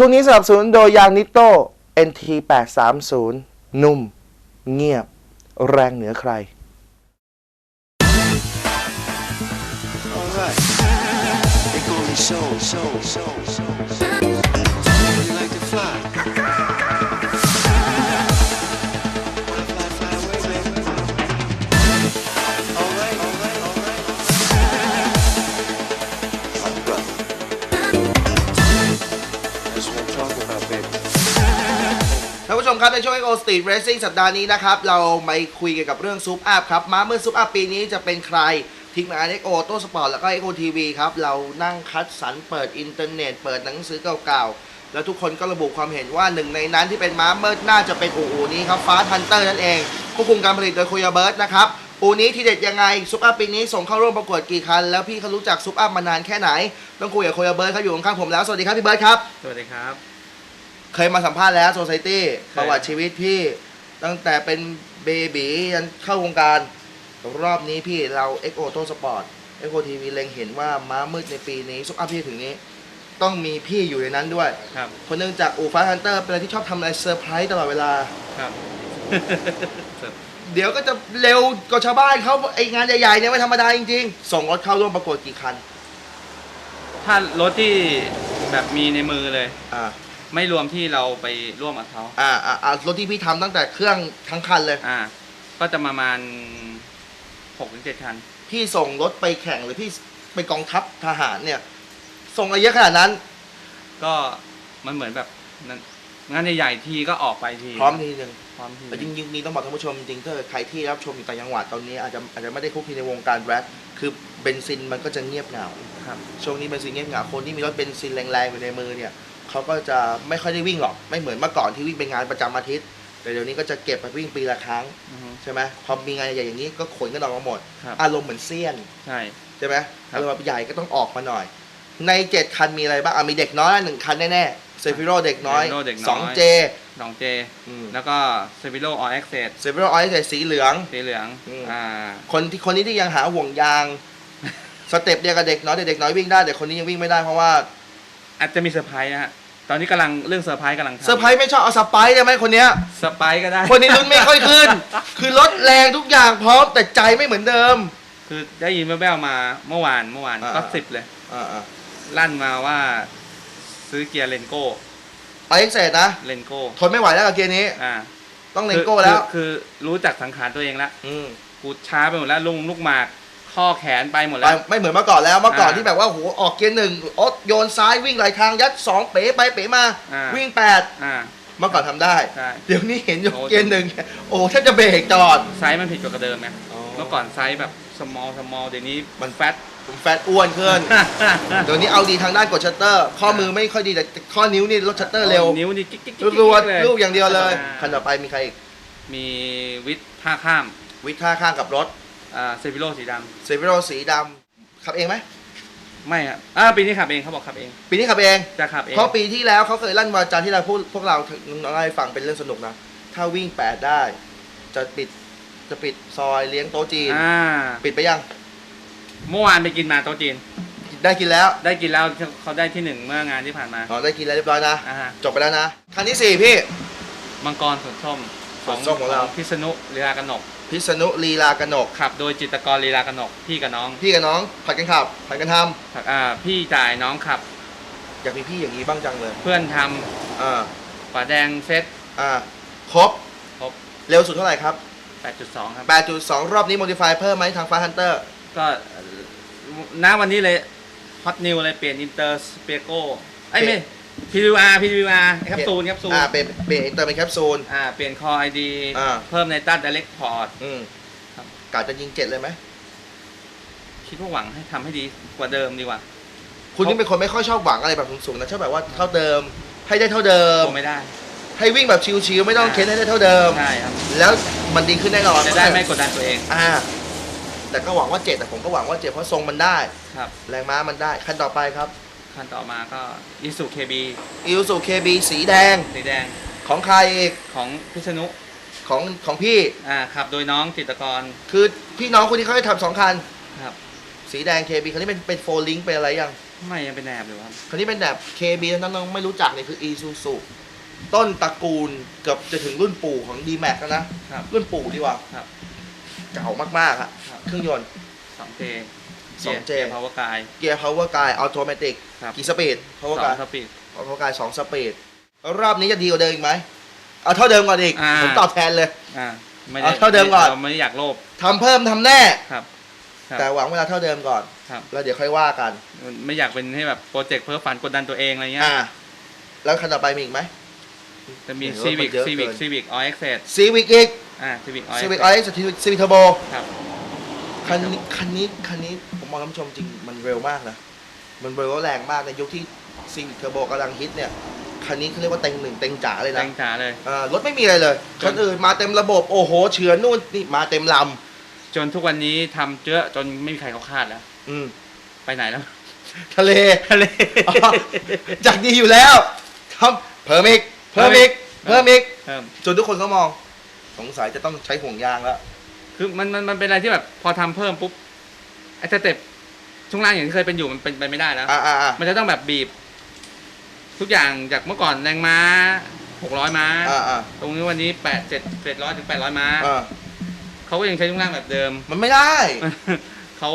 ช่วงนี้สนับสนุนโดยยางนิโต้ NT 830 นุ่ม เงียบ แรงเหนือใคร Alright. They call me Soul, Soul, Soul, ในช่วง Echo Street Racing สัปดาห์นี้นะครับ เรามาคุยเกี่ยวกับเรื่องซุปอัพครับ ม้ามืดซุปอัพปีนี้จะเป็นใครทีมงาน Echo Auto Sport แล้วก็ Echo TV ครับ เรานั่งคัดสรรเปิดอินเทอร์เน็ต เปิดหนังสือเก่าๆ แล้วทุกคนก็ระบุความเห็นว่าหนึ่งในนั้นที่เป็นม้ามืดน่าจะเป็นอู่นี้ครับฟ้าทันเตอร์นั่นเองควบคุมการผลิตโดยคุยเบิร์ตนะครับอูนี้ที่เด็ดยังไงซุปอัพปีนี้ส่งเข้าร่วมประกวดกี่คันแล้วพี่เขารู้จักซุปอัพมานานแค่ไหนต้องคุยกับคุยเบิร์ตเขาอยู่ข้างผมแล้วสวัสดีครับพี่เบิร์ตครับสวัสดีครับ เคยมาสัมภาษณ์แล้วโซซ i ตี้เคย ประวัติชีวิตพี่ ตั้งแต่เป็นเบบียันเข้าวงการ รอบนี้พี่เรา x o โ o Sport x o TV เล็งเห็นว่าม้ามืดในปีนี้ซุปอัพพี่ถึงนี้ ต้องมีพี่อยู่ในนั้นด้วย ครับ คนหนึงจากอูฟ้าฮันเตอร์เป็นอะไรที่ชอบทำอะไรเซอร์ไพรส์ตลอดเวลา ครับ เดี๋ยวก็จะเร็วกว่าชาวบ้านเขาไองานใหญ่ๆเนี่ยไม่ธรรมดาจริงๆ ส่งรถเข้าร่วมประกวดกี่คัน ถ้ารถที่แบบมีในมือเลย อ่า ไม่รวมที่เราไปร่วมกับเขาอ่าอ่าอ่ารถที่พี่ทำตั้งแต่เครื่องทั้งคันเลย อ่า ก็จะประมาณหกถึงเจ็ดคัน พี่ส่งรถไปแข่งหรือพี่ไปกองทัพทหารเนี่ย ส่งอะไรเยอะขนาดนั้น ก็มันเหมือนแบบนั้นงานใหญ่ๆทีก็ออกไปทีพร้อมทีหนึ่ง พร้อมทีแต่จริงๆนี้ต้องบอกท่านผู้ชมจริงๆถ้าเกิดใครที่รับชมอยู่ต่างจังหวัดตอนนี้อาจจะอาจจะไม่ได้คุกคีในวงการแรดคือเบนซินมันก็จะเงียบเหงา ครับ ช่วงนี้เบนซินเงียบเหงาคนที่มีรถเบนซินแรงๆอยู่ในมือเนี่ย เขาก็จะไม่ค่อยได้วิ่งหรอก ไม่เหมือนเมื่อก่อนที่วิ่งเป็นงานประจำอาทิตย์ แต่เดี๋ยวนี้ก็จะเก็บไปวิ่งปีละครั้งอือฮึ ใช่ไหมพอมีงานใหญ่ๆอย่างนี้ก็ขนกันออกมาหมด ครับ อารมณ์เหมือนเซียน ใช่ ใช่ไหมครับอารมณ์แบบใหญ่ก็ต้องออกมาหน่อย ในเจ็ดคันมีอะไรบ้างอะมีเด็กน้อยหนึ่งคันแน่ๆเซฟิโรเด็กน้อย Zephyro เด็กน้อย สองเจน้องเจอืมแล้วก็เซฟิโลออเอ็กเซสเซฟิโรออยใส่สีเหลือง สีเหลืองอืม อ่า คนที่คนนี้ที่ยังหาห่วงยาง สเต็ปเดียวกับเด็กน้อยแต่เด็กน้อยวิ่งได้แต่คนนี้ยังวิ่งไม่ได้เพราะว่า อาจจะมีเซอร์ไพรส์นะฮะตอนนี้กำลังเรื่องเซอร์ไพรส์กำลังทำเซอร์ไพรส์ไม่ชอบเอาสไปร์ได้ไหมคนเนี้ย เซอร์ไพรส์ก็ได้คนนี้ลุ้นไม่ค่อยขึ้น คือรถแรงทุกอย่างพร้อมแต่ใจไม่เหมือนเดิม คือได้ยินแว่วๆมาเมื่อวานเมื่อวานอ่า ก็สิบเลย อ่าลั่นมาว่าซื้อเกียร์เลนโก้ไอเอ็กเซนะ เลนโก้ทนไม่ไหวแล้วกับเกียร์นี้ อ่าต้องเลนโก้แล้ว คือคือรู้จักสังขารตัวเองแล้วอืม กูช้าไปหมดแล้วลุงลูกหมาก ข้อแขนไปหมดไปแล้ว ไม่เหมือนเมื่อก่อนแล้วเมื่อก่อนอ่าที่แบบว่าโหออกเกียร์หนึ่งโอ๊ตโยนซ้ายวิ่งไหลทางยัดสองเป๋ไปเป๋มา อ่า วิ่งแปดอ่า เมื่อก่อนทำได้ ใช่เดี๋ยวนี้เห็นยกโอ้ เกียร์หนึ่งโอ้แทบจะเบรกจอด ไซส์มันผิดกว่าเดิมไหมเมื่อก่อนไซส์แบบ small small เดี๋ยวนี้มัน แฟต แฟตอ้วนขึ้น เดี๋ยวนี้เอาดีทางด้านกดชัตเตอร์ ข้อมือไม่ค่อยดีแต่ข้อนิ้วนี่ลดชัตเตอร์เร็วนิ้วนี่กิ๊กกิ๊กกิ๊กรัวเลยๆลูกอย่างเดียวเลยอ่าคันต่อไปมีใครอีกมีวิทย์ท่าข้าม วิทท่าข้างกับรถ อ่าเซฟิโลสีดเซฟิโรสีดำขับเองไหมำไม่ครับอ่าปีนี้ขับเองเขาบอกขับเองปีนี้ขับเอง จะขับเอง เพราะปีที่แล้วเขาเคยลั่นวาจาที่เราพูดพวกเราน้องๆให้ฟังเป็นเรื่องสนุกนะ ถ้าวิ่งแปดได้ จะปิดจะปิดซอยเลี้ยงโต๊ะจีน อ่าปิดไปยัง เมื่อวานไปกินมาโต๊ะจีน ได้กินแล้วได้กินแล้วเขาได้ที่หนึ่งเมื่องานที่ผ่านมาอ๋อได้กินแล้วเรียบร้อยนะ อ่าฮะจบไปแล้วนะ คันที่สี่พี่ มังกรสวนส้มสวนส้มของเรา พิษณุลีลากนก พิษณุลีลากนก ขับโดยจิตรกรลีลากนกพี่กับน้องพี่กับน้องผัดกันขับผัดกันทขับอ่าพี่จ่ายน้องขับำอยากมีพี่อย่างนี้บ้างจังเลยเพื่อนทอ่าำฝาแดงเซต อ่าครบครบ เร็วสุดเท่าไหร่ครับ 8.2 ครับ 8.2 รอบนี้โมดิฟายเพิ่มไหมทางฟ้าฮันเตอร์ก็ณวันนี้เลยฮอตนิวเลยเปลี่ยนอินเตอร์สเปโก้ไอ้ยไม่ PWR PWR แคปซูลแคปซูลอ่าเป็นเป็นอินเตอร์เป็นแคปซูล อ่าเปลี่ยนคอไอดีอ่า เพิ่มในตัด Direct Port อืมครับกาจะยิงเจ็ดเลยไหม คิดว่าหวังให้ทำให้ดีกว่าเดิมดีกว่า คุณนี่เป็นคนไม่ค่อยชอบหวังอะไรแบบสูงๆนะชอบแบบว่าเท่าเดิม ให้ได้เท่าเดิมคงไม่ได้ ให้วิ่งแบบชิวๆไม่ต้องเค้นให้ได้เท่าเดิม ใช่ครับ แล้วมันดีขึ้นแน่นอนจะได้ไม่กดดันตัวเอง อ่า แต่ก็หวังว่าเจ็ดแต่ผมก็หวังว่าเจ็ดเพราะทรงมันได้ ครับ แรงม้ามันได้ ขั้นต่อไปครับ ขั้นต่อมาก็ยิสุเคบีอิลสูเคบีสีแดงสีแดงของใครอีกของพิษณุของของพี่อ่าขับโดยน้องจิตรกรคือพี่น้องคนที่เขาให้ทำสองคัน ครับ สีแดง KB คันนี้เป็นเป็นโฟลิงเป็นอะไรยังไม่ยังเป็นแนบอยู่ครับ คันนี้เป็นแบบ KB นั้นน้องไม่รู้จักเนี่ยคือ Isuzu ต้นตระกูลเกือบจะถึงรุ่นปู่ของ D-Max แล้วนะครับ รุ่นปู่ดีกว่าครับ เก่ามากๆอะครับ เครื่องยนต์ สองเจ สองเจพาวเวอร์กายเกียร์ power guide automatic ครับกี่สปีดส power อง guide สปีด power guide สองสปีดรอบนี้จะดีกว่าเดิมอีกไหมเอาเท่าเดิมก่อนอีกอ่าผมตอบแทนเลยอ่าไม่เอาเท่าเดิมก่อนเราไม่ได้อยากโลภทำเพิ่มทำแน่ครับครับแต่หวังเวลาเท่าเดิมก่อนครับแล้วเดี๋ยวค่อยว่ากัน ไม่อยากเป็นให้แบบโปรเจกต์เพื่อฝันกดดันตัวเองอะไรเงี้ยอ่าแล้วคันต่อไปมีอีกไหมจะมีเดี๋ยว Civic มันเยอะ Civic เกิน Civic All Access Civic อีกอ่า Civic All Civic Access i Civic Turbo ครับ คันนี้คันนี้คันนี้ผมมองท่านผู้ชมจริงมันเร็วมากนะ มันเร็วแล้วแรงมากในยุคที่ Civic Turbo กำลังฮิตเนี่ย คันนี้เขาเรียกว่าเต็งหนึ่งเต็งจ๋าเลยแรนะงจ๋าเลยอ่ารถไม่มีอะไรเลยจนคันอื่นมาเต็มระบบโอ้โหเฉือนนู่นนี่มาเต็มลจนทุกวันนี้ทำเยอะจนไม่มีใครเขาคาดแล้วำอืมไปไหนแล้ว ทะเล ทะเล อ๋อจากดีอยู่แล้วทำเพิ่มอีกเพิ่มอีกเพิ่มอีกเพิ่มจนทุกคนเขามอง สงสัยจะต้องใช้ห่วงยางแล้ว คือมันมันมันเป็นอะไรที่แบบพอทำเพิ่มปุ๊บไอ้สเต็ปช่วงล่างอย่างที่เคยเป็นอยู่มันเป็นไปไม่ได้แล้ว อ่าอ่าอ่ามันจะต้องแบบบีบ ทุกอย่างจากเมื่อก่อนแรงม้าหกร้อยม้า อ่าอ่าตรงนี้วันนี้แปดเจ็ดเจ็ดร้อยถึงแปดร้อยม้าอ่าเขาก็ยังใช้ช่วงล่างแบบเดิม มันไม่ได้เขา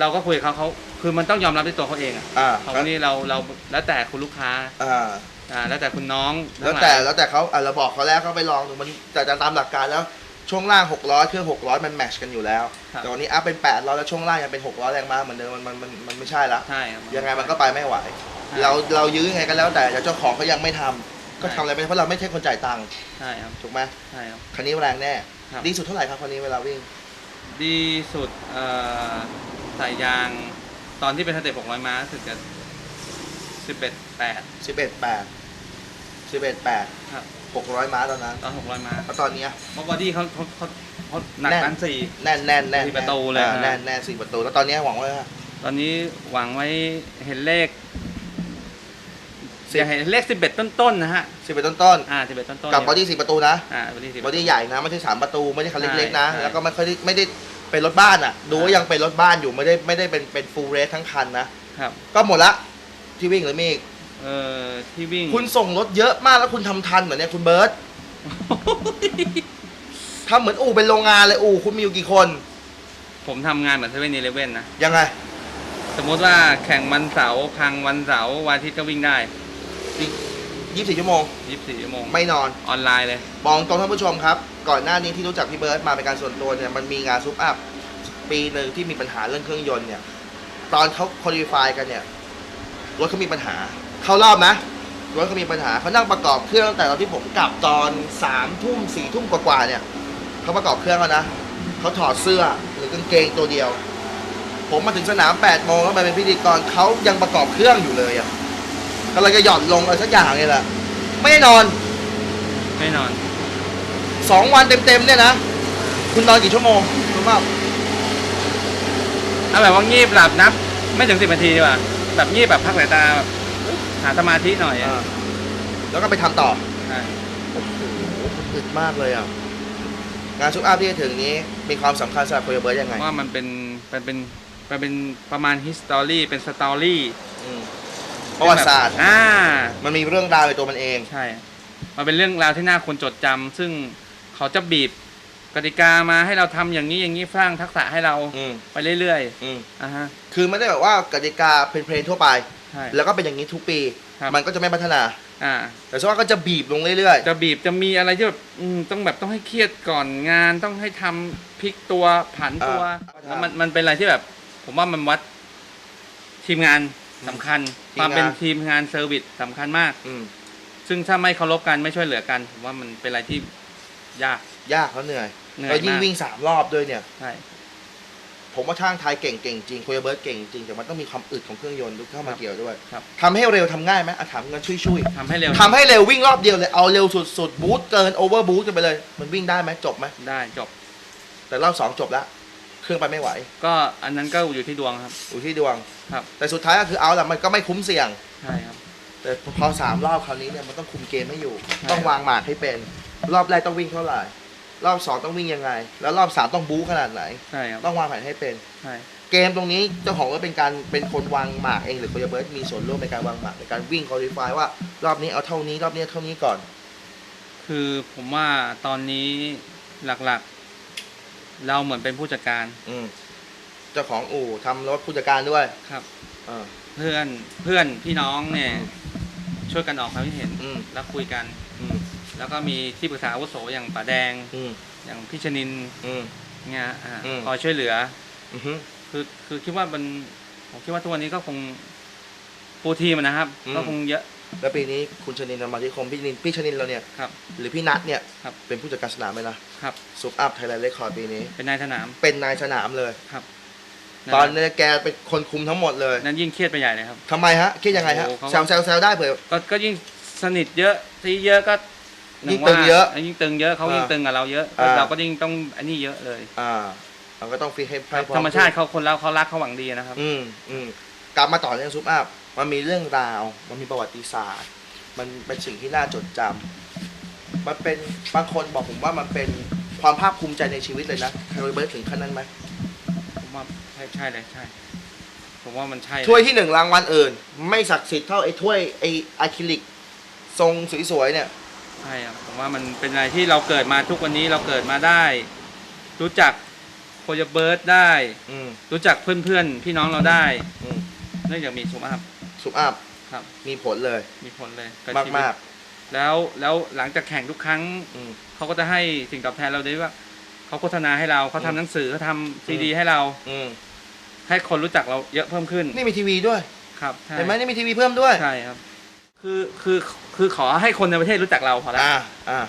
เราก็คุยกับเขาเขาคือมันต้องยอมรับด้วยตัวเขาเองอะอ่าเขานี่เราเราแล้วแต่คุณลูกค้าอ่า อ่าแล้วแต่คุณน้องแล้วทั้งหแต่ยแล้วแต่เขาอะเราบอกเขาแล้วเขาไปลองดูมันแต่ตามหลักการแล้ว ช่วงล่าง 600 เครื่อง 600 มันแมทชกันอยู่แล้ว ครับ แต่วันนี้อัพเป็น 800 แล้วช่วงล่างยังเป็น 600 แรงม้าเหมือนเดิมมันมันมันมันไม่ใช่ละ ใช่ครับ ยังไงมันก็ไปไม่ไหวใช่ เราเรายื้อยังไงก็แล้วแต่แต่เจ้าของเขายังไม่ทำก็ใช่ทำอะไรไม่ได้เพราะเราไม่ใช่คนจ่ายตังค์ใช่ครับถูกไหมใช่ครับ คันนี้แรงแน่ ครับ ดีสุดเท่าไหร่ครับคันนี้เวลาวิ่ง ดีสุดเอ่อใส่ยางตอนที่เป็นสเต็ป600ม้ารู้สึกจะ11 8 11 8 11 8 ครับ 600 ม้าตอนนั้นตอน600ม้าแล้วตอนเนี้ยเพราะบอดี้เขาเขาเขาเขาหนักแน่นตันสี่ แน่นแน่นแน่นสี่ประตูเลยอ่าครับแน่นแน่นสี่ประตู แล้วตอนเนี้ยหวังว่า ตอนนี้หวังไว้เห็นเลขอยากเห็นเลข11ต้นๆนะฮะสิบเอ็ดต้นต้นอ่า11ต้นๆๆ กับบอดี้สี่ประตูนะ อ่าบอดี้10บอดี้ใหญ่นะไม่ใช่สามประตูไม่ใช่คันเล็กๆนะ ใช่ แล้วก็ไม่ค่อยได้ไม่ได้เป็นรถบ้านอะ ดูว่ายังเป็นรถบ้านอยู่ไม่ได้ไม่ได้เป็นเป็นฟูลเรสทั้งคันนะ ครับ ก็หมดละที่วิ่งหรือมีอีก เอ่อที่วิ่ง คุณส่งรถเยอะมากแล้วคุณทำทันเหมือนเนี่ยคุณเบิร์ตทำเหมือนอู่เป็นโรงงานเลยอู่คุณมีอยู่กี่คน ผมทำงานเหมือนเซเว่นอีเลเว่นนะ ยังไงสมมติว่าแข่งวันเสาร์พังวันเสาร์วันอาทิตย์ก็วิ่งได้ ยี่สิบสี่ชั่วโมง 24ชั่วโมงไม่นอน ออนไลน์เลย บอกตรงท่านผู้ชมครับ ก่อนหน้านี้ที่รู้จักพี่เบิร์ตมาเป็นการส่วนตัวเนี่ยมันมีงานซุปอัพปีหนึ่งที่มีปัญหาเรื่องเครื่องยนต์เนี่ย ตอนเขาคุริฟายกันเนี่ยรถเขามีปัญหา เข้ารอบนะรถเขามีปัญหาเขานั่งประกอบเครื่องตั้งแต่ตอนที่ผมกลับตอนสามทุ่มสี่ทุ่มกว่าๆเนี่ยเขาประกอบเครื่องแล้วนะเขาถอดเสื้อหรือกางเกงตัวเดียว ผมมาถึงสนาม8ปดโมงแล้วไปเป็นพิธีกรเขายังประกอบเครื่องอยู่เลยอะกำลังจะหย่อนลงอะไรสักอย่างเนี่ยแหละไม่ได้นอนไม่นอนสองวันเต็มๆเนี่ยนะคุณนอนกี่ชั่วโมงรู้เปล่าเอาแบบว่างีบหลับนับ ไม่ถึงสิบนาทีดีกว่าแบบงีบแบบพักสายตาแบบ หาสมาธิหน่อยอะอ่าแล้วก็ไปทำต่อใช่โอ้โหอึดมากเลยอะงานชุกอัพที่จะถึงนี้มีความสำคัญสำหรับโคโยเบิร์ตยังไงว่ามันเป็นมันเป็นมันเป็นประมาณฮิสตอรี่เป็นสตอรี่อืมประวัติศาสตร์ อ่า มันมีเรื่องราวในตัวมันเองใช่ มันเป็นเรื่องราวที่น่าคนจดจำซึ่งเขาจะบีบกติกามาให้เราทำอย่างนี้อย่างนี้สร้างทักษะให้เราอืมไปเรื่อยอืมๆอ่าฮะ คือไม่ได้แบบว่ากติกาเป็นเพลงทั่วไปใช่แล้วก็เป็นอย่างนี้ทุกปี ครับ มันก็จะไม่พัฒนา อ่า แต่ส่วนมากก็จะบีบลงเรื่อยจะบีบจะมีอะไรที่แบบอืมต้องแบบต้องให้เครียดก่อนงานต้องให้ทำพลิกตัวผันตัวอ่าแล้วมันมันเป็นอะไรที่แบบ ผมว่ามันวัดทีมงานสำคัญทีมงานความเป็นทีมงานเซอร์วิสสำคัญมาก ๆอืมซึ่งถ้าไม่เคารพกันไม่ช่วยเหลือกัน ผมว่ามันเป็นอะไรที่ยากยากแล้วเหนื่อยเหนื่อยแล้วยิ่งมากวิ่งสามรอบด้วยเนี่ย ใช่ ผมว่าช่างไทยเก่งเก่งจริงโคโยเบิร์ตเก่งจริงแต่มันต้องมีความอึดของเครื่องยนต์เข้ามาเกี่ยวด้วยครับ ทำให้เร็วทำง่ายไหมอะถามเงินช่วยช่วยทำให้เร็วๆทำให้เร็ววิ่งรอบเดียวเลยเอาเร็วสุดๆบูทเกินโอเวอร์บูทกันไปเลย มันวิ่งได้ไหมจบไหมได้จบ แต่รอบสองจบแล้วเครื่องไปไม่ไหวก็อันนั้นก็อยู่ที่ดวงครับ อยู่ที่ดวงครับ แต่สุดท้ายก็คือเอาละมันก็ไม่คุ้มเสี่ยง ใช่ครับ แต่พอสามรอบคราวนี้เนี่ยมันต้องคุมเกมให้อยู่ใช่ต้องวางหมากให้เป็น รอบแรกต้องวิ่งเท่าไหร่ รอบสองต้องวิ่งยังไง แล้วรอบสามต้องบู๊ขนาดไหน ใช่ครับต้องวางแผนให้เป็น ใช่ เกมตรงนี้เจ้าของก็เป็นการเป็นคนวางหมากเองหรือโคยเบิร์ตมีส่วนร่วมในการวางหมากในการวิ่งคอลิฟายว่ารอบนี้เอาเท่านี้รอบนี้เอาเท่านี้ก่อน คือผมว่าตอนนี้หลักๆ เราเหมือนเป็นผู้จัดการอืมเจ้าของอู่ทำรถผู้จัดการด้วยครับ เออเพื่อนเพื่อนพี่น้องเนี่ยช่วยกันออกความคิดเห็นอืมแล้วคุยกัน อืม แล้วก็มีที่ปรึกษาอาวุโสอย่างป๋าแดง อืมอย่างพี่ชนินอืม เนี่ยอ่าอืม คอยช่วยเหลือ อือฮึ คือคือคิดว่ามันผมคิดว่าทุกวันนี้ก็คงปูทีมอะนะครับ อืม ก็คงเยอะแล้วปีนี้คุณชนินมาธิคมพี่ชนินพี่ชนินเราเนี่ย ครับ หรือพี่นัทเนี่ย ครับ เป็นผู้จัดการสนามไหมล่ะครับ ซุปอัพไทยแลนด์เรคคอร์ดปีนี้ เป็นนายสนามเป็นนายสนามเลยครับตอนนี้แกเป็นคนคุมทั้งหมดเลยนั้นยิ่งเครียดไปใหญ่เลยครับ ทำไมฮะคิดยังไงฮะโอ้เขา แซวแซวแซวได้เผื่อก็ก็ยิ่งสนิทเยอะที่เยอะก็ ยิ่งตึงเยอะว่ายิ่งตึงเยอะเขาอ่ายิ่ยิ่งตึงกับเราเยอะอ่า เราก็ยิ่งต้องอันนี้เยอะเลย อ่าเราก็ต้องฟิตให้ให้พอธรรมชาติเขาคนเราเขารักเขาหวังดีนะครับ อืมอืมกลับมาต่อเรื่องซุปอัพมันมีเรื่องราว มันมีประวัติศาสตร์ มันเป็นสิ่งที่น่าจดจำมันเป็นบางคนบอกผมว่ามันเป็นความภาคภูมิใจในชีวิตเลยนะคาร์เบิร์ตถึงขั้นนั้นไหมผมว่าใช่ใช่เลยใช่ ผมว่ามันใช่เลยถ้วยที่หนึ่งรางวัลอื่น ไม่ศักดิ์สิทธิ์เท่าไอ้ถ้วยไอ้อะคริลิก ทรงสวยๆเนี่ย ใช่ครับผมว่ามันเป็นอะไรที่เราเกิดมาทุกวันนี้เราเกิดมาได้ รู้จักโคยเบิร์ดได้ อืมรู้จักเพื่อนๆพี่น้องเราได้ อืมเนื่องจากมีสุขภาพซุปอัพครับ มีผลเลยมีผลเลยบมากชีวิตมากแล้วแล้วหลังจากแข่งทุกครั้ง ๆอืม เขาก็จะให้สิ่งตอบแทนเราด้วยว่า เขาโฆษณาให้เราเขาทำหนังสือเขาทำซีดีอืม ให้เรา อืมให้คนรู้จักเราเยอะเพิ่มขึ้นนี่มีทีวีด้วยครับใช่เห็นไหมนี่มีทีวีเพิ่มด้วย ใช่ครับ คือคือคือขอให้คนในประเทศรู้จักเราพอแล้วอ่าอ่า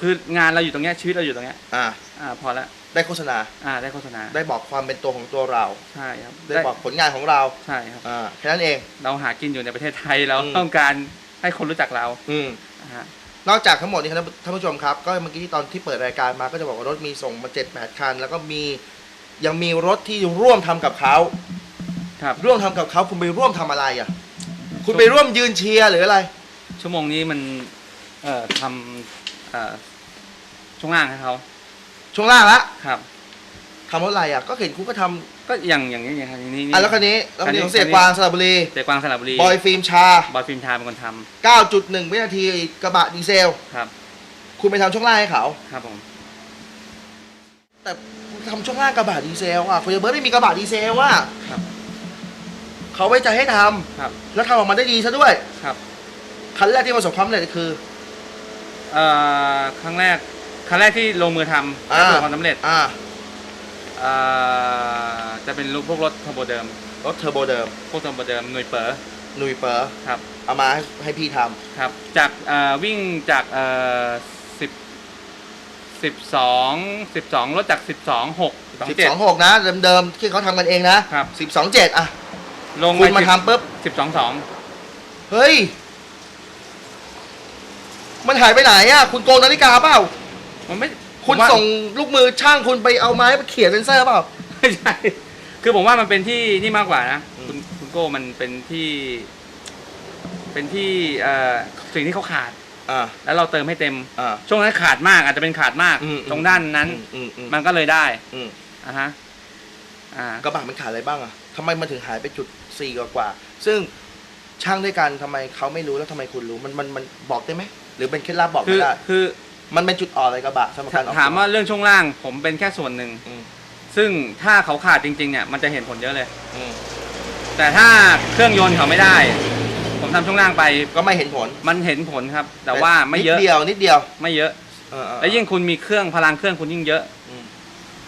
คืองานเราอยู่ตรงเนี้ยชีวิตเราอยู่ตรงเนี้ยอ่าอ่าพอแล้วได้โฆษณา อ่าได้โฆษณาได้บอกความเป็นตัวของตัวเรา ใช่ครับได้บอกผลงานของเราใช่ครับอ่าแค่นั้นเองเราหากินอยู่ในประเทศไทยเราอืมต้องการให้คนรู้จักเรา อืมอ่าฮะนอกจากทั้งหมดนี้ครับท่านผู้ชมครับ ก็เมื่อกี้ที่ตอนที่เปิดรายการมาก็จะบอกว่ารถมีส่งมาเจ็ดแปดคัน แล้วก็มียังมีรถที่ร่วมทำกับเขาครับร่วมทำกับเขาคุณไปร่วมทำอะไรอะ คุณไปร่วมยืนเชียร์หรืออะไร ชั่วโมงนี้มัน เอ่อทำเอ่อช่วงล่างให้เขาช่วงล่างละครับ ทำรถอะไรอะ ก็เห็นคุณก็ทำก็อย่างอย่างนี้อย่างนี้อะแล้วคันนี้แล้วคันนี้คันนี้ของเสียกวางสระบุรีเตะกวางสระบุรีบอยฟิล์มชา บอยฟิล์มชาเป็นคนท9.1วินาทีกระบะดีเซลำครับ คุณไปทำช่วงล่างให้เขา ครับผมแต่ทำช่วงล่างกระบะดีเซลอะเฟอร์เบิร์ตไม่มีกระบะดีเซลอะครับ เขาไว้ใจให้ทำครับแล้วทำออกมาได้ดีซะด้วยครับคันแรกที่ประสบความสำเร็จคือ เอ่อครั้งแรกครั้งแรกที่ลงมือทำอ่าประสบความสำเร็จอ่าเอ่อจะเป็นพวกรถเทอร์โบเดิม รถเทอร์โบเดิมพวกเทอร์โบเดิมหน่วยเป๋อหนุยเปอร์ครับเอามาให้ให้พี่ทครับจากเอ่อวิ่งจากเอ่อสิบสิบสองสิบสองลดจากสิบสองหกำสิบสองหกนะเดิมๆที่เขาทำกันเองนะครับ สิบสองเจ็ดอะ ลงคุณมาทำปุ๊บ สิบสองสองเฮ้ย มันหายไปไหนอะ คุณโกงนาฬิกาเปล่า มันไม่คุณผมว่า ส่งลูกมือช่างคุณไปเอาไม้ไปเขียนเซนเซอร์เปล่า ไม่ใช่ คือผมว่ามันเป็นที่นี่มากกว่านะ อืม คุณคุณโก้มันเป็นที่ เป็นที่เอ่อสิ่งที่เขาขาด อ่า แล้วเราเติมให้เต็ม อ่า ช่วงนั้นขาดมากอาจจะเป็นขาดมากอืมตรงด้านนั้น อืมอืมมันก็เลยได้อืม อะฮะ อ่ากระบะมันขาดอะไรบ้างอะทำไมมันถึงหายไปจุดสี่กว่าๆซึ่งช่างด้วยกันทำไมเขาไม่รู้แล้วทำไมคุณรู้มันมันมันบอกได้ไหม หรือเป็นเคล็ดลับบอกคือไม่ได้ คือมันเป็นจุดอ่อนอะไรกระบะสำหรับการออกถามว่าเรื่องช่วงล่างผมเป็นแค่ส่วนหนึ่ง อืมซึ่งถ้าเขาขาดจริงๆเนี่ยมันจะเห็นผลเยอะเลย อืมแต่ถ้าเครื่องยนต์เขาไม่ได้ ผมทำช่วงล่างไปก็ไม่เห็นผลมันเห็นผลครับ แต่ว่าไม่เยอะนิดเดียวนิดเดียวไม่เยอะ เออเออและยิ่งคุณมีเครื่องพลังเครื่องคุณยิ่งเยอะ อืม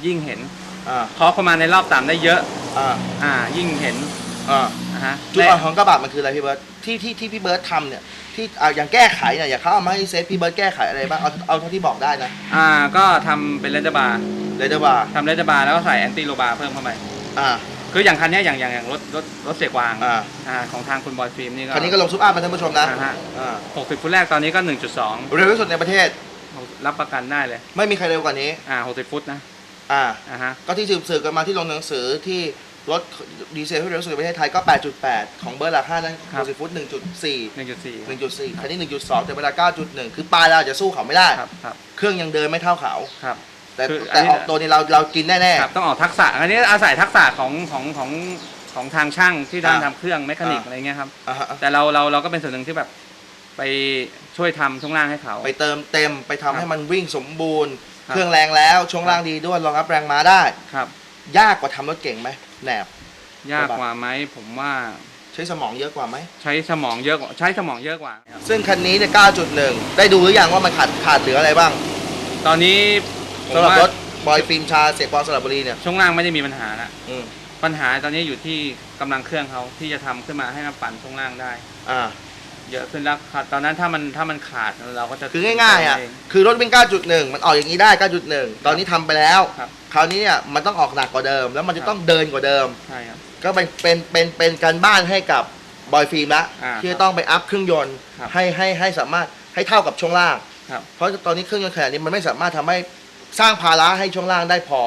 ยิ่งเห็น อ่าเคาะเข้ามาในรอบต่ำได้เยอะ อ่าอ่า ยิ่งเห็นอ่านะฮะจุดอ่อนของกระบะมันคืออะไรพี่เบิร์ตที่ที่ที่พี่เบิร์ตทำเนี่ยที่อ่าอย่างแก้ไขเนี่ยอย่างเขาเอามาให้เซฟพี่เบิร์ตแก้ไขอะไรบ้างเอาเอาเท่าที่บอกได้นะอ่าก็ทำเป็นเลนเจอร์บาร์เรเดอร์บาร์ทำเลนเจอร์บาร์แล้วก็ใส่แอนตี้โลบาร์เพิ่มเข้าไปอ่าคืออย่างคันเนี้ยอย่างอย่างอย่างรถรถรถเสกวางอ่าอ่าของทางคุณบอยฟิล์มนี่ก็คันนี้ก็ลงซุปอัพมาท่านผู้ชมนะอ่าฮะอ่าหกสิบฟุตแรกตอนนี้ก็หนึ่งจุดสองเร็วที่สุดในประเทศ รับประกันได้เลย ไม่มีใครเร็วกว่านี้ อ่าหกสิบฟุตนะ อ่า อ่าฮะ ก็ที่สืบสืบกันมาที่ลงหนังสือที่รถดีเซลที่เร็วสุดในประเทศไทยก็ 8.8 ของเบอร์ลาค่านั้นครับโรซิฟุต1.4 หนึ่งจุดสี่1.4 คันนี้ 1.2 แต่เวลา 9.1 คือปลายเราอาจจะสู้เขาไม่ได้ ครับครับเครื่องยังเดินไม่เท่าเขา ครับ แต่คืออัแต่นนี้ ออกตัวนี้เราเรากินแน่ ครับต้องออกทักษะ อันนี้อาศัยทักษะของของของของทางช่างที่อ่า ทำทำเครื่องแมคานิกอ่าอะไรเงี้ยครับ ๆอ่าฮะแต่เราเราเราก็เป็นส่วนหนึ่งที่แบบไปช่วยทำช่วงล่างให้เขา ไปเติมเต็มไปทำครับให้มันวิ่งสมบูรณ์ครับ เครื่องแรงแล้วช่วงล่างดีด้วยรองรับแรงม้าได้ครับ ยากกว่าทำรถเก่งไหมแหนบยากกว่าไหมผมว่าใช้สมองเยอะกว่าไหมใช้สมองเยอะกว่าใช้สมองเยอะกว่าครับซึ่งคันนี้เนี่ย 9.1 ได้ดูหรือยังว่ามันขาดขาดเหลืออะไรบ้าง ตอนนี้ผมสำหรับว่ารถบอยฟิล์มชาเสียกวางสระบุรีเนี่ยช่วงล่างไม่ได้มีปัญหาละอืมปัญหาตอนนี้อยู่ที่กำลังเครื่องเขาที่จะทำขึ้นมาให้มันปั่นช่วงล่างได้ อ่า เยอะขึ้นแล้วครับตอนนั้นถ้ามันถ้ามันขาดเราก็จะคือง่ายๆอะเงคือรถวิ่ง 9.1 มันออกอย่างนี้ได้ 9.1 ตอนนี้ทำไปแล้ว ครับคราวนี้เนี่ยมันต้องออกหนักกว่าเดิม แล้วมันจะต้องเดินกว่าเดิม ใช่ครับ ก็เป็นเป็นเป็นเป็นการบ้านให้กับบอยฟิล์มละอ่าที่จะต้องไปอัพเครื่องยนต์ครับให้ให้ให้สามารถให้เท่ากับช่วงล่าง ครับ เพราะตอนนี้เครื่องยนต์ขนาดนี้มันไม่สามารถทำให้สร้างภาระให้ช่วงล่างได้พอ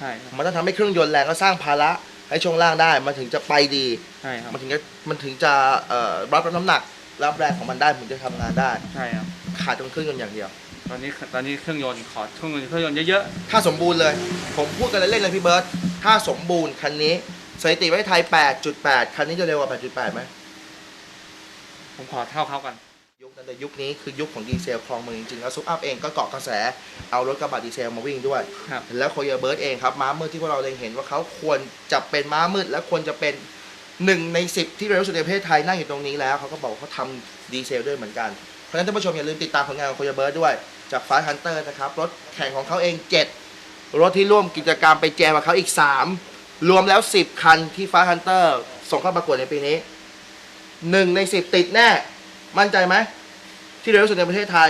ใช่ครับมันต้องทำให้เครื่องยนต์แรงก็สร้างภาระให้ช่วงล่างได้ มันถึงจะไปดี ใช่ครับ มันถึงจะมันถึงจะเอ่อรับน้ำหนัก รับแรงของมันได้มันถึงจะทำงานได้ ใช่ครับ ขาดตรงเครื่องยนต์อย่างเดียว ตอนนี้ตอนนี้เครื่องยนต์ขอเครื่องยนต์เครื่องยนต์เยอะถ้าสมบูรณ์เลย ผมพูดกันเล่นๆเลยพี่เบิร์ตถ้าสมบูรณ์คันนี้สถิติไว้ไทย 8.8 คันนี้จะเร็วกว่า 8.8ไหมๆ ผมขอเท่าเขากัน ยุคนั้นแต่ยุคนี้คือยุคของดีเซลครองเมืองจริงๆแล้วซุปอัพเองก็เกาะกระแส เอารถกระบะดีเซลมาวิ่งด้วย ครับ แล้วโคเยเบิร์ตเองครับม้ามืดที่พวกเราเล็งเห็นว่าเขาควรจะเป็นม้ามืดและควรจะเป็น หนึ่งในสิบที่เร็วที่สุดในประเทศไทยนั่งอยู่ตรงนี้แล้วเขาก็บอกว่าเขาทำดีเซลด้วยเหมือนกัน เพราะฉะนั้นท่านผู้ชมอย่าลืมติดตามผลงานของโคเยเบิร์ตด้วย จากฟ้าฮันเตอร์นะครับ รถแข่งของเขาเอง 7 รถที่ร่วมกิจกรรมไปแจมกับเขาอีก 3 รวมแล้ว 10 คันที่ฟ้าฮันเตอร์ส่งเข้าประกวดในปีนี้หนึ่งใน 10 ติดแน่ มั่นใจไหมที่เร็วที่สุดในประเทศไทย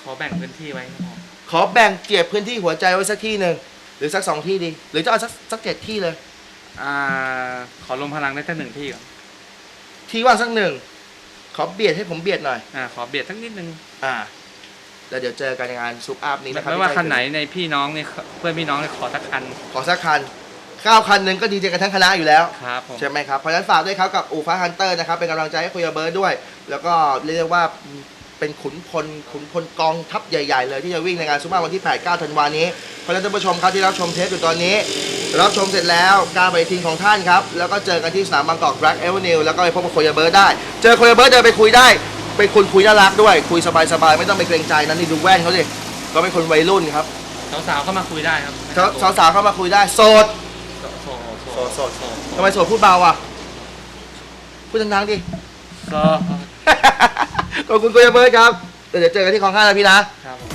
ขอแบ่งพื้นที่ไว้ครับผมขอแบ่งเจียบพื้นที่หัวใจไว้สักที่หนึ่งหรือสักสองที่ดี หรือจะเอาสักสักเจ็ดที่เลย อ่า ขอลมพลังได้สักหนึ่งที่ก่อนที่ว่างสักหนึ่ง ขอเบียดให้ผมเบียดหน่อย อ่า ขอเบียดสักนิดนึงอ่า แล้วเดี๋ยวเจอกันในงานซุปอัพนี้นะครับไม่ว่าที่คันไหนในพี่น้องเนี่ยเพื่อนพี่น้องเนี่ยขอสักคันขอสักคันเก้าคันหนึ่งก็ดีใจกันทั้งคณะอยู่แล้ว ครับผม ใช่ไหมครับ เพราะฉะนั้นฝากด้วยครับกับอูฟ้าฮันเตอร์นะครับ เป็นกำลังใจให้คุยกับเบิร์ดด้วย แล้วก็เรียกได้ว่า เป็นขุนพลขุนพลกองทัพใหญ่ ๆ เลยที่จะวิ่งในงานซุปเปอร์วันที่ 8 9 ธันวานี้เพราะฉะนั้นท่านผู้ชมครับที่รับชมเทปอยู่ตอนนี้ รับชมเสร็จแล้วการไปทีมของท่านครับ แล้วก็เจอกันที่สนามบางกอกแบล็กเอเวอร์นิวแล้วก็ไปพบกับคุยกับเบิร์ดได้ เจอคุยกับเบิร์ดเดินไปคุยได้ เป็นคนคุยน่ารักด้วย คุยสบายๆไม่ต้องไปเกรงใจนะนี่ดูแว่นเขาสิก็เป็นคนวัยรุ่นครับสาวๆเข้ามาคุยได้ครับสาวๆเข้ามาคุยได้โสดโสดโสโสดดโสดทำไมโสดพูดเบาอะพูดดังๆดิก็ ขอบคุณคุยเบิร์ดครับเดี๋ยวเจอกันที่คลองห้าแล้วพี่นะ ครับผม